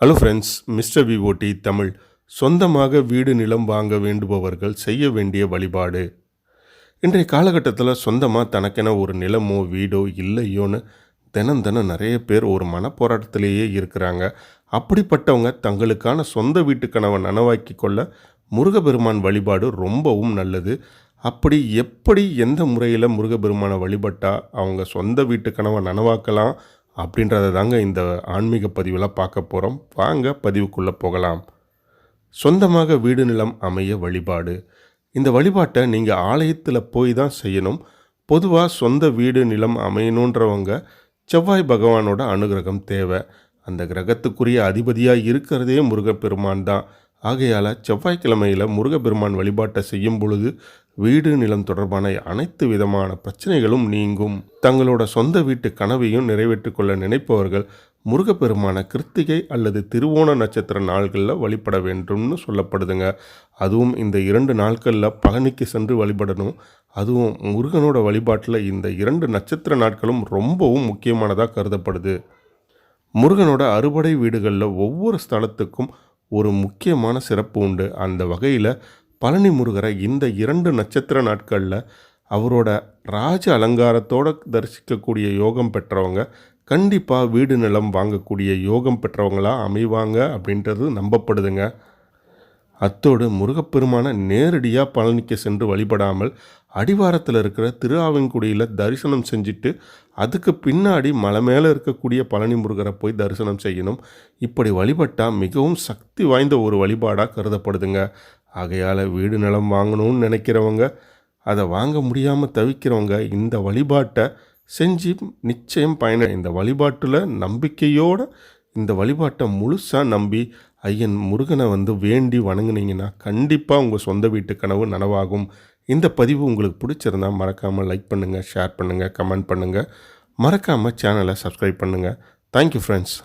Hello friends mister VOD Tamil. சொந்தமாக வீடு நிலம் வாங்க வேண்டுபவர்கள் செய்ய வேண்டிய வழிபாடு. இன்றைய காலகட்டத்தில் சொந்தமாக தனக்கென ஒரு நிலமோ வீடோ இல்லையோன்னு தினம் தினம் நிறைய பேர் ஒரு மனப்போராட்டத்திலேயே இருக்கிறாங்க. அப்படிப்பட்டவங்க தங்களுக்கான சொந்த வீட்டு கனவை நனவாக்கி கொள்ள முருகப்பெருமான் வழிபாடு ரொம்பவும் நல்லது. அப்படி எப்படி எந்த முறையில் முருகப்பெருமானை வழிபட்டால் அவங்க சொந்த வீட்டு கனவை நனவாக்கலாம் அப்படின்றத தாங்க இந்த ஆன்மீக பதிவில் பார்க்க போகிறோம் வாங்க பதிவுக்குள்ளே போகலாம். சொந்தமாக வீடு நிலம் அமைய வழிபாடு. இந்த வழிபாட்டை நீங்கள் ஆலயத்தில் போய் தான் செய்யணும். பொதுவாக சொந்த வீடு நிலம் அமையணுன்றவங்க செவ்வாய் பகவானோட அனுகிரகம் தேவை. அந்த கிரகத்துக்குரிய அதிபதியாக இருக்கிறதே முருகப்பெருமான் தான். ஆகையால் செவ்வாய்க்கிழமையில் முருகப்பெருமான் வழிபாட்டை செய்யும் பொழுது வீடு நிலம் தொடர்பான அனைத்து விதமான பிரச்சனைகளும் நீங்கும். தங்களோட சொந்த வீட்டு கனவையும் நிறைவேற்றிக் கொள்ள நினைப்பவர்கள் முருகப்பெருமான கிருத்திகை அல்லது திருவோண நட்சத்திர நாள்களில் வழிபட வேண்டும்னு சொல்லப்படுதுங்க. அதுவும் இந்த இரண்டு நாட்களில் பழனிக்கு சென்று வழிபடணும். அதுவும் முருகனோட வழிபாட்டில் இந்த இரண்டு நட்சத்திர நாட்களும் ரொம்பவும் முக்கியமானதாக கருதப்படுது. முருகனோட அறுபடை வீடுகளில் ஒவ்வொரு ஸ்தலத்துக்கும் ஒரு முக்கியமான சிறப்பு உண்டு. அந்த வகையில் பழனி முருகரை இந்த இரண்டு நட்சத்திர நாட்களில் அவரோட ராஜ அலங்காரத்தோடு தரிசிக்கக்கூடிய யோகம் பெற்றவங்க கண்டிப்பாக வீடு நிலம் வாங்கக்கூடிய யோகம் பெற்றவங்களாக அமைவாங்க அப்படின்றது நம்பப்படுதுங்க. அத்தோடு முருகப்பெருமான நேரடியாக பழனிக்கு சென்று வழிபடாமல் அடிவாரத்தில் இருக்கிற திருஆவங்குடியில் தரிசனம் செஞ்சுட்டு அதுக்கு பின்னாடி மலை மேலே இருக்கக்கூடிய பழனி முருகரை போய் தரிசனம் செய்யணும். இப்படி வழிபட்டால் மிகவும் சக்தி வாய்ந்த ஒரு வழிபாடாக கருதப்படுதுங்க. ஆகையால் வீடு நிலம் வாங்கணும்னு நினைக்கிறவங்க அதை வாங்க முடியாமல் தவிக்கிறவங்க இந்த வழிபாட்டை செஞ்சு நிச்சயம் பயன இந்த வழிபாட்டில் நம்பிக்கையோடு இந்த வழிபாட்டை முழுசாக நம்பி ஐயன் முருகனை வந்து வேண்டி வணங்குனீங்கன்னா கண்டிப்பாக உங்கள் சொந்த வீட்டு கனவு நனவாகும். இந்த பதிவு உங்களுக்கு பிடிச்சிருந்தா மறக்காமல் லைக் பண்ணுங்கள் ஷேர் பண்ணுங்கள் கமெண்ட் பண்ணுங்கள் மறக்காமல் சேனலை சப்ஸ்கிரைப் பண்ணுங்கள் தேங்க்யூ ஃப்ரெண்ட்ஸ்